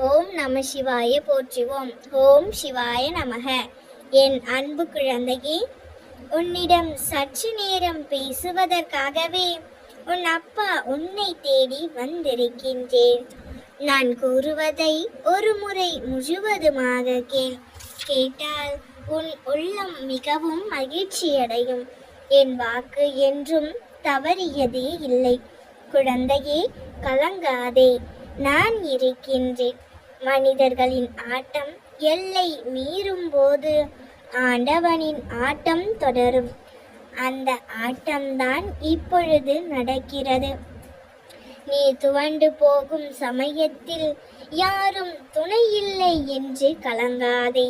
ஓம் நம சிவாய போற்றுவோம். ஓம் சிவாய நமக. என் அன்பு குழந்தையே உன்னிடம் சற்று நேரம் பேசுவதற்காகவே உன் அப்பா உன்னை தேடி வந்திருக்கின்றேன். நான் கூறுவதை ஒரு முறை முழுவதுமாக கே கேட்டால் உன் உள்ளம் மிகவும் மகிழ்ச்சியடையும். என் வாக்கு என்றும் தவறியதே இல்லை. குழந்தையே கலங்காதே. நான் இருக்கின்றேன். மனிதர்களின் ஆட்டம் எல்லை மீறும் போது ஆண்டவனின் ஆட்டம் தொடரும். அந்த ஆட்டம்தான் இப்பொழுது நடக்கிறது. நீ துவண்டு போகும் சமயத்தில் யாரும் துணை இல்லை என்று கலங்காதே.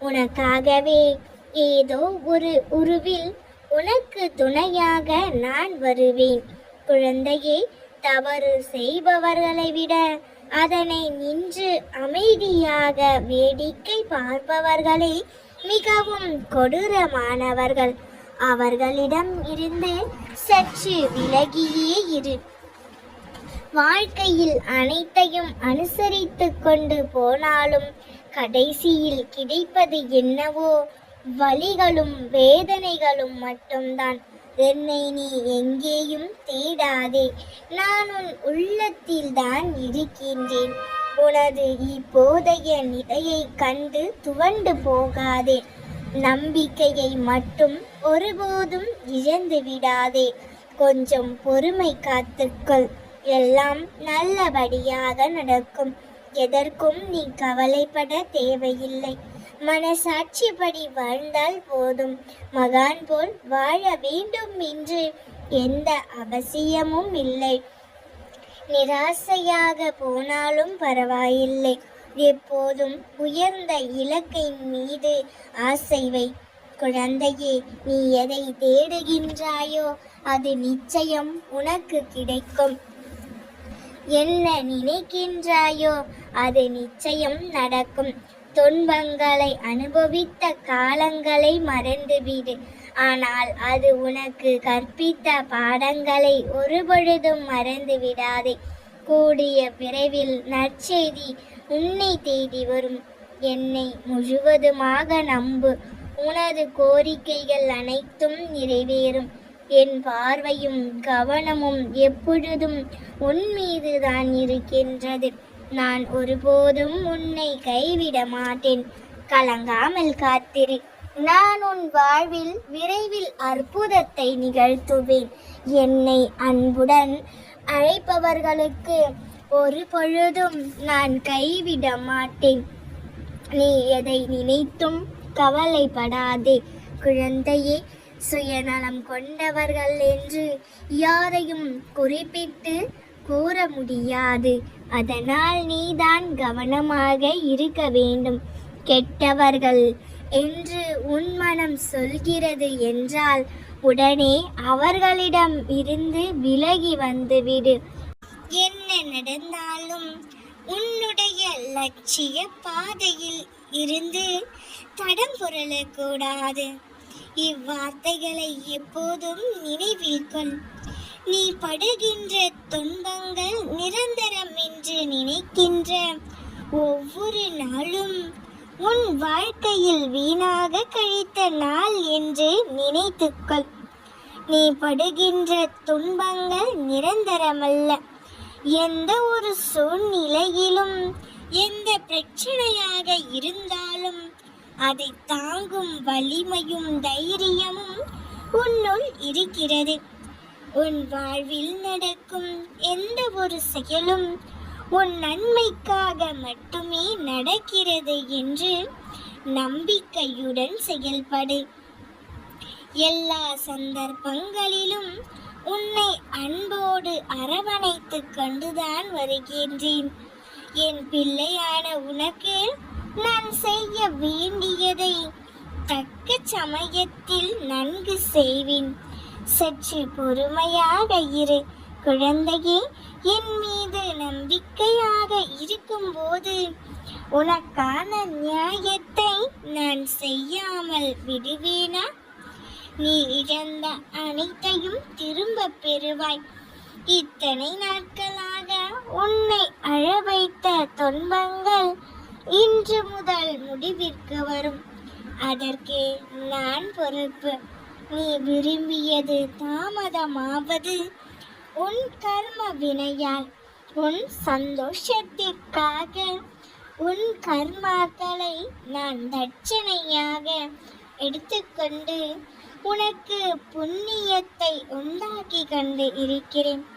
உனக்காகவே ஏதோ ஒரு உருவில் உனக்கு துணையாக நான் வருவேன். குழந்தையே தவறு செய்பவர்களை விட அதனை நின்று அமைதியாக வேடிக்கை பார்ப்பவர்களே மிகவும் கொடூரமானவர்கள். அவர்களிடம் இருந்து சற்று விலகியே இரு. வாழ்க்கையில் அனைத்தையும் அனுசரித்து கொண்டு போனாலும் கடைசியில் கிடைப்பது என்னவோ வலிகளும் வேதனைகளும் மட்டும்தான். என்னை நீ எங்கேயும் தேடாதே. நான் உன் உள்ளத்தில் தான் இருக்கின்றேன். உனது இப்போதைய நிலையை கண்டு துவண்டு போகாதே. நம்பிக்கையை மட்டும் ஒருபோதும் இழந்து விடாதே. கொஞ்சம் பொறுமை காத்துக்கொள். எல்லாம் நல்லபடியாக நடக்கும். எதற்கும் நீ கவலைப்பட தேவையில்லை. மனசாட்சிப்படி வாழ்ந்தால் போதும். மகான் போல் வாழ வேண்டும் என்று எந்த அவசியமும் இல்லை. நிராசையாக போனாலும் பரவாயில்லை. எப்போதும் உயர்ந்த இலக்கின் மீது ஆசை வை. குழந்தையே நீ எதை தேடுகின்றாயோ அது நிச்சயம் உனக்கு கிடைக்கும். என்ன நினைக்கின்றாயோ அது நிச்சயம் நடக்கும். துன்பங்களை அனுபவித்த காலங்களை மறந்துவிடு. ஆனால் அது உனக்கு கற்பித்த பாடங்களை ஒருபொழுதும் மறந்து விடாதே கூடிய விரைவில் நற்செய்தி உன்னை தேடி வரும். என்னை முழுவதுமாக நம்பு. உனது கோரிக்கைகள் அனைத்தும் நிறைவேறும். என் பார்வையும் கவனமும் எப்பொழுதும் உன் மீதுதான் இருக்கின்றது. நான் ஒருபோதும் உன்னை கைவிட மாட்டேன். கலங்காமல் காத்திரு. நான் உன் வாழ்வில் விரைவில் அற்புதத்தை நிகழ்த்துவேன். என்னை அன்புடன் அழைப்பவர்களுக்கு ஒரு பொழுதும் நான் கைவிட மாட்டேன். நீ எதை நினைத்தும் கவலைப்படாதே. குழந்தையே சுயநலம் கொண்டவர்கள் என்று யாரையும் குறிப்பிட்டு கூற முடியாது. அதனால் நீதான் கவனமாக இருக்க வேண்டும். கெட்டவர்கள் என்று உன் மனம் சொல்கிறது என்றால் உடனே அவர்களிடம் இருந்து விலகி வந்துவிடு. என்ன நடந்தாலும் உன்னுடைய லட்சிய பாதையில் இருந்து தடம் புரளக்கூடாது. இவ்வார்த்தைகளை எப்போதும் நினைவில் கொள் நீ படுகின்ற துன்பங்கள் நிரந்தரம் என்று நினைக்கின்ற ஒவ்வொரு நாளும் உன் வாழ்க்கையில் வீணாக கழித்த நாள் என்று நினைத்துக்கொள். நீ படுகின்ற துன்பங்கள் நிரந்தரமல்ல. எந்த ஒரு சூழ்நிலையிலும் எந்த பிரச்சனையாக இருந்தாலும் அதை தாங்கும் வலிமையும் தைரியமும் உன்னுள் இருக்கிறது. உன் வாழ்வில் நடக்கும் எந்த ஒரு செயலும் உன் நன்மைக்காக மட்டுமே நடக்கிறது என்று நம்பிக்கையுடன் செயல்படு. எல்லா சந்தர்ப்பங்களிலும் உன்னை அன்போடு அரவணைத்து கொண்டுதான் வருகின்றேன். என் பிள்ளையான உனக்கு நான் செய்ய வேண்டியதை தக்க சமயத்தில் நன்கு செய்வேன். சற்று பொறுமையாக இரு குழந்தையே. என் மீது நம்பிக்கையாக இருக்கும்போது உனக்கான நியாயத்தை நான் செய்யாமல் விடுவேனா? நீ இழந்த அனைத்தையும் திரும்ப பெறுவாய். இத்தனை நாட்களாக உன்னை அழ வைத்த துன்பங்கள் இன்று முதல் முடிவிற்கு வரும். அதற்கு நான் பொறுப்பு. நீ விரும்பியது தாமதமாவது உன் கர்ம வினையால் உன் சந்தோஷத்திற்காக உன் கர்மாக்களை நான் தட்சணையாக எடுத்துக்கொண்டு உனக்கு புண்ணியத்தை உண்டாக்கி கொண்டு இருக்கிறேன்.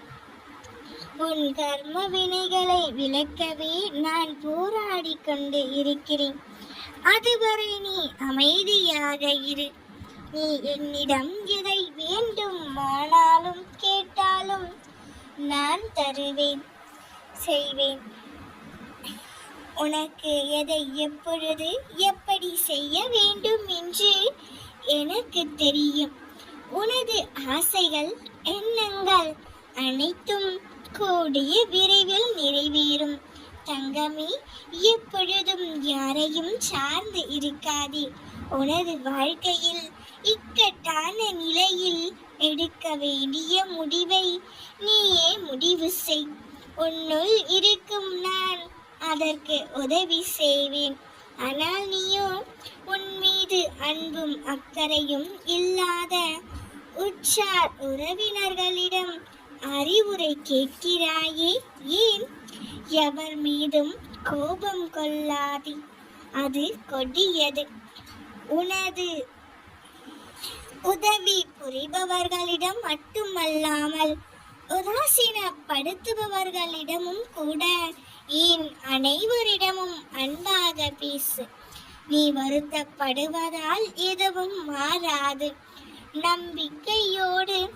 உன் கர்ம வினைகளை விளக்கவே நான் போராடி கொண்டு இருக்கிறேன். அதுவரை நீ அமைதியாக இரு. நீ என்னிடம் எதை வேண்டும் ஆனாலும் கேட்டாலும் நான் தருவேன் செய்வேன். உனக்கு எதை எப்பொழுது எப்படி செய்ய வேண்டும் என்று எனக்கு தெரியும். உனது ஆசைகள் எண்ணங்கள் அனைத்தும் கூடிய விரைவில் நிறைவேறும். தங்கமே எப்பொழுதும் யாரையும் சார்ந்து இருக்காதே. உனது வாழ்க்கையில் இக்கட்டான நிலையில் எடுக்க வேண்டிய முடிவை நீயே முடிவு செய். உன்னுள் இருக்கும் நான் அதற்கு உதவி செய்வேன். ஆனால் நீயோ உன் மீது அன்பும் அக்கறையும் இல்லாத உற்றார் உறவினர்களிடம் அறிவுரை கேட்கிறாயே? ஏன்? எவர் மீதும் கோபம் கொள்ளாதே. அது கொடியது. உனது உதவி புரிபவர்களிடம் மட்டுமல்லாமல் உதாசீனப்படுத்துபவர்களிடமும் கூட. ஏன்? அனைவரிடமும் அன்பாக பேசு. நீ வருத்தப்படுவதால் எதுவும் மாறாது. நம்பிக்கையோடு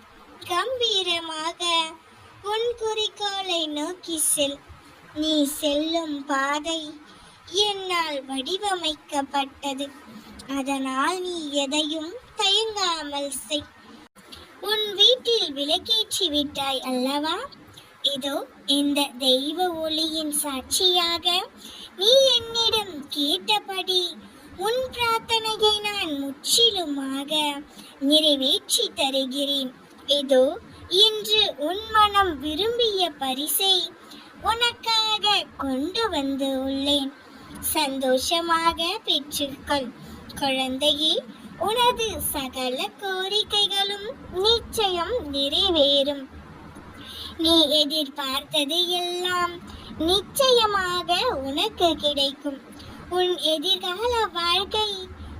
கம்பீரமாக உன் குறிக்கோளை நோக்கி செல். நீ செல்லும் பாதை என்னால் வடிவமைக்கப்பட்டது. அதனால் நீ எதையும் தயங்காமல் செய். உன் வீட்டில் விளக்கேற்றி விட்டாய் அல்லவா? இதோ இந்த தெய்வ ஒளியின் சாட்சியாக நீ என்னிடம் கேட்டபடி உன் பிரார்த்தனையை நான் முற்றிலுமாக நிறைவேற்றி தருகிறேன். இதோ இன்று உன் மனம் விரும்பிய பரிசை உனக்காக கொண்டு வந்து உள்ளேன். சந்தோஷமாக பெற்றுக்கொள். குழந்தையே உனது சகல கோரிக்கைகளும் நிச்சயம் நிறைவேறும். நீ எதிர்பார்த்தது எல்லாம் நிச்சயமாக உனக்கு கிடைக்கும். உன் எதிர்கால வாழ்க்கை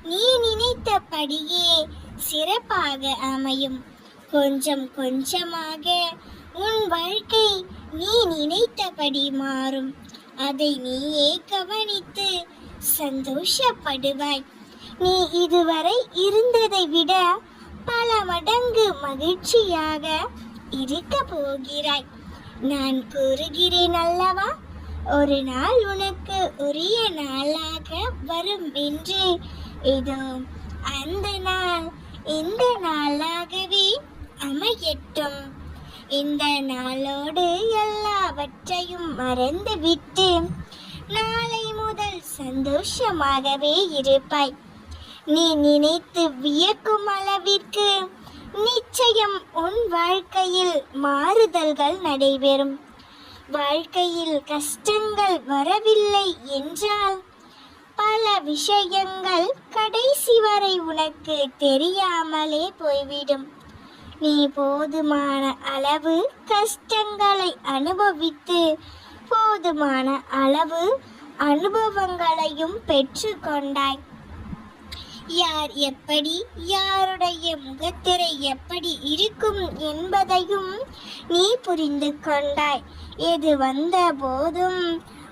நீ நினைத்தபடியே சிறப்பாக அமையும். கொஞ்சம் கொஞ்சமாக உன் வாழ்க்கை நீ நினைத்தபடி மாறும். அதை நீயே கவனித்து சந்தோஷப்படுவாய். நீ இதுவரை இருந்ததை விட பல மடங்கு மகிழ்ச்சியாக இருக்க போகிறாய். நான் கூறுகிறேன் அல்லவா? ஒரு நாள் உனக்கு உரிய நாளாக வரும் என்று. இதோ அந்த நாள் இந்த நாளாகவே அமையட்டும். இந்த நாளோடு எல்லாவற்றையும் மறந்துவிட்டு நாளை முதல் சந்தோஷமாகவே இருப்பாய். நீ நினைத்து வியக்கும் அளவிற்கு நிச்சயம் உன் வாழ்க்கையில் மாறுதல்கள் நடைபெறும். வாழ்க்கையில் கஷ்டங்கள் வரவில்லை என்றால் பல விஷயங்கள் கடைசி வரை உனக்கு தெரியாமலே போய்விடும். நீ போதுமான அளவு கஷ்டங்களை அனுபவித்து போதுமான அளவு அனுபவங்களையும் பெற்றுக்கொண்டாய். யார் எப்படி யாருடைய முகத்திரை எப்படி இருக்கும் என்பதையும் நீ புரிந்து கொண்டாய். எது வந்த போதும்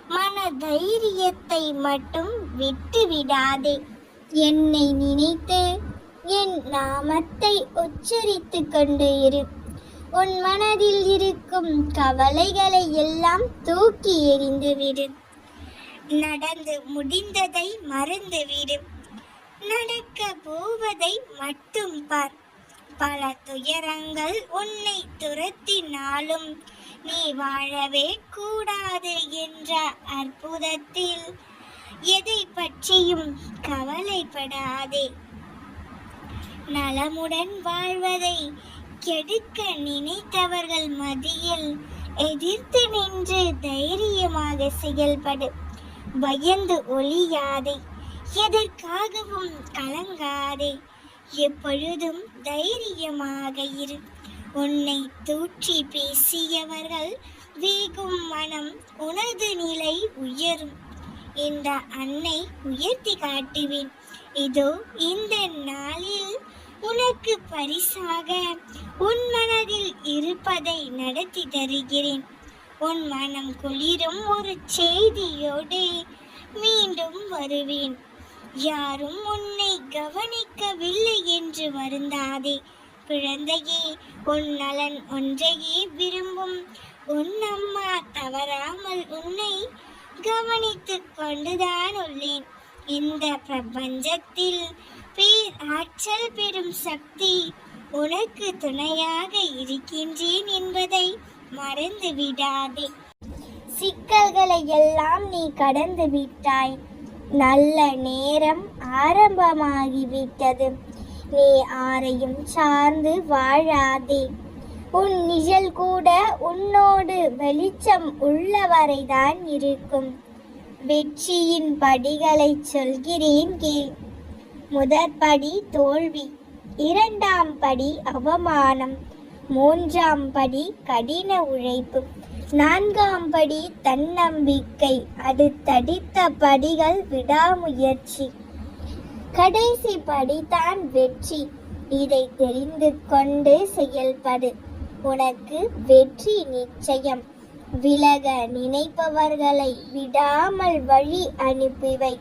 மன தைரியத்தை மட்டும் விட்டு விடாதே என்னை நினைத்து என் நாமத்தை உச்சரித்து கொண்டு இரு. உன் மனதில் இருக்கும் கவலைகளை எல்லாம் தூக்கி எறிந்துவிடு நடந்து முடிந்ததை மறந்துவிடு நடக்க போவதை மட்டும் பார். பல துயரங்கள் உன்னை துரத்தினாலும் நீ வாழவே கூடாது என்ற அற்புதத்தில். எதை பற்றியும் கவலைப்படாதே. நலமுடன் வாழ்வதை கெடுக்க நினைத்தவர்கள் மத்தியில் எதிர்த்து நின்று தைரியமாக செயல்படு. பயந்து ஒளியாதே எதற்காகவும் கலங்காதே எப்பொழுதும் தைரியமாக இரு. உன்னை தூற்றி பேசியவர்கள் வேகும் மனம் உனது நிலை உயரும். இந்த அன்னை உயர்த்தி காட்டுவேன். இதோ இந்த நாளில் உனக்கு பரிசாக உன் மனதில் இருப்பதை நடத்தி தருகிறேன். உன் மனம் குளிரும் ஒரு செய்தியோடு மீண்டும் வருவேன். யாரும் உன்னை கவனிக்கவில்லை என்று வருந்தாதே. குழந்தையே உன் நலன் ஒன்றையே விரும்பும் உன் அம்மா தவறாமல் உன்னை கவனித்துக் கொண்டுதான் உள்ளேன். இந்த பிரபஞ்சத்தில் பேர் ஆற்றல் பெறும் சக்தி உனக்கு துணையாக இருக்கின்றேன் என்பதை மறந்து விடாதே. சிக்கல்களை எல்லாம் நீ கடந்து விட்டாய். நல்ல நேரம் ஆரம்பமாகிவிட்டது. நீ ஆரையும் சார்ந்து வாழாதே. உன் நிழல் கூட உன்னோடு வெளிச்சம் உள்ளவரைதான் இருக்கும். வெற்றியின் படிகளை சொல்கிறேன் கேள். முதற் படி தோல்வி இரண்டாம் படி அவமானம் மூன்றாம் படி கடின உழைப்பு நான்காம் படி தன்னம்பிக்கை அடுத்தடித்த படிகள் விடாமுயற்சி. கடைசி படிதான் வெற்றி இதை தெரிந்து கொண்டு செயல்படு. உனக்கு வெற்றி நிச்சயம். விலக நினைப்பவர்களை விடாமல் வழி அனுப்பிவை.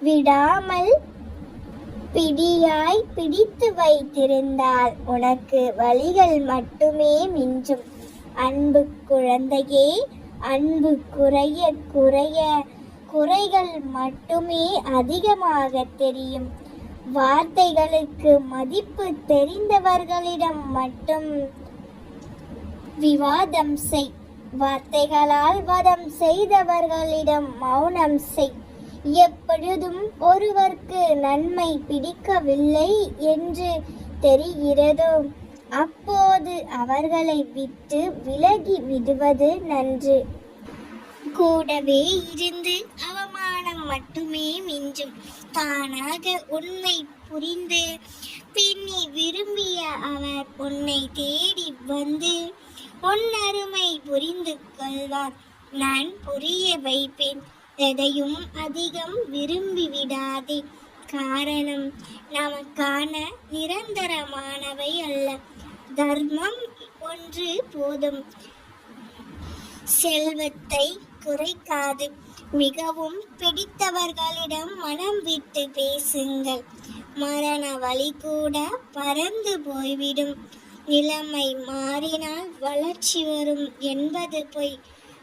விடாமல் பிடியாய் பிடித்து வைத்திருந்தால் உனக்கு வழிகள் மட்டுமே மிஞ்சும். அன்பு குழந்தையே அன்பு குறைய குறைய குறைகள் மட்டுமே அதிகமாக தெரியும். வார்த்தைகளுக்கு மதிப்பு தெரிந்தவர்களிடம் மட்டும் விவாதம் செய். வார்த்தைகளால் வதம் செய்தவர்களிடம் மௌனம் செய். எப்பொழுதும் ஒருவர்க்கு நன்மை பிடிக்கவில்லை என்று தெரிகிறதோ அப்போது அவர்களை விட்டு விலகி விடுவது நன்று. கூடவே இருந்து அவமானம் மட்டுமே மிஞ்சும். தானாக உண்மை புரிந்து பின்னி விரும்பிய அவர் உன்னை தேடி வந்து பொன்னருமை புரிந்து கொள்வார். நான் புரிய வைப்பேன். எதையும் அதிகம் விரும்பி விடாதே. காரணம் நமக்கான நிரந்தரமானவை அல்ல. தர்மம் ஒன்று போதும். செல்வத்தை குறைக்காது. மிகவும் பிடித்தவர்களிடம் மனம் விட்டு பேசுங்கள். மரண வழி கூட பறந்து போய்விடும். நிலைமை மாறினால் வளர்ச்சி வரும் என்பது பொய்.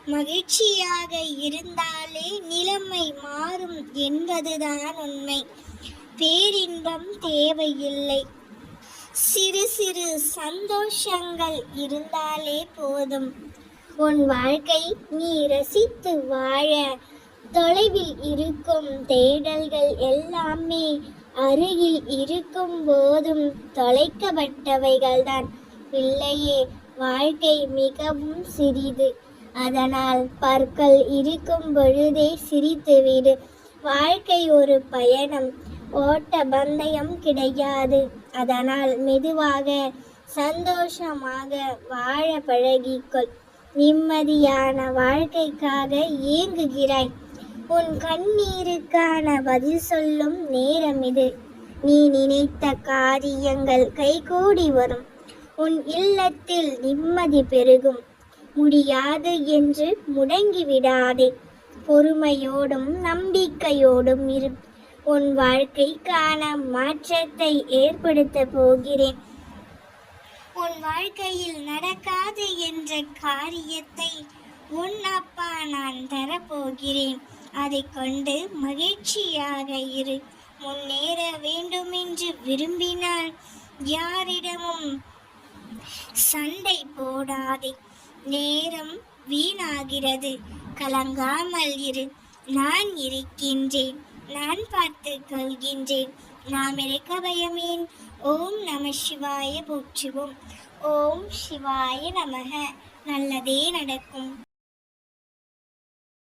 மகிழ்ச்சியாக இருந்தாலே நிலைமை மாறும் என்பதுதான் உண்மை. பேரின்பம் தேவையில்லை. சிறு சிறு சந்தோஷங்கள் இருந்தாலே போதும். உன் வாழ்க்கை நீ ரசித்து வாழ. தொலைவில் இருக்கும் தேடல்கள் எல்லாமே அருகில் இருக்கும் போதும் தொலைக்கப்பட்டவைகள்தான். பிள்ளையே வாழ்க்கை மிகவும் சிறிது. அதனால் பற்கள் இருக்கும் பொழுதே சிரித்துவிடு வாழ்க்கை ஒரு பயணம் ஓட்ட பந்தயம் கிடையாது. அதனால் மெதுவாக சந்தோஷமாக வாழ பழகிக்கொள். நிம்மதியான வாழ்க்கைக்காக ஏங்குகிறாய் உன் கண்ணீருக்கான பதில் சொல்லும் நேரம் இது நீ நினைத்த காரியங்கள் கைகூடி வரும். உன் இல்லத்தில் நிம்மதி பெருகும். முடியாது என்று முடங்கிவிடாதே. பொறுமையோடும் நம்பிக்கையோடும் இரு. உன் வாழ்க்கைக்கான மாற்றத்தை ஏற்படுத்த போகிறேன். உன் வாழ்க்கையில் நடக்காது என்ற காரியத்தை உன் அப்பா நான் தரப்போகிறேன். அதை கொண்டு மகிழ்ச்சியாக இரு. முன்னேற வேண்டுமென்று விரும்பினால் யாரிடமும் சண்டை போடாதே. நேரம் வீணாகிறது. கலங்காமல் இரு. நான் இருக்கின்றேன். நான் பார்த்து கொள்கின்றேன். நாம் இருக்க பயமேன். ஓம் நம சிவாய போற்றுவோம். ஓம் சிவாய நமக. நல்லதே நடக்கும்.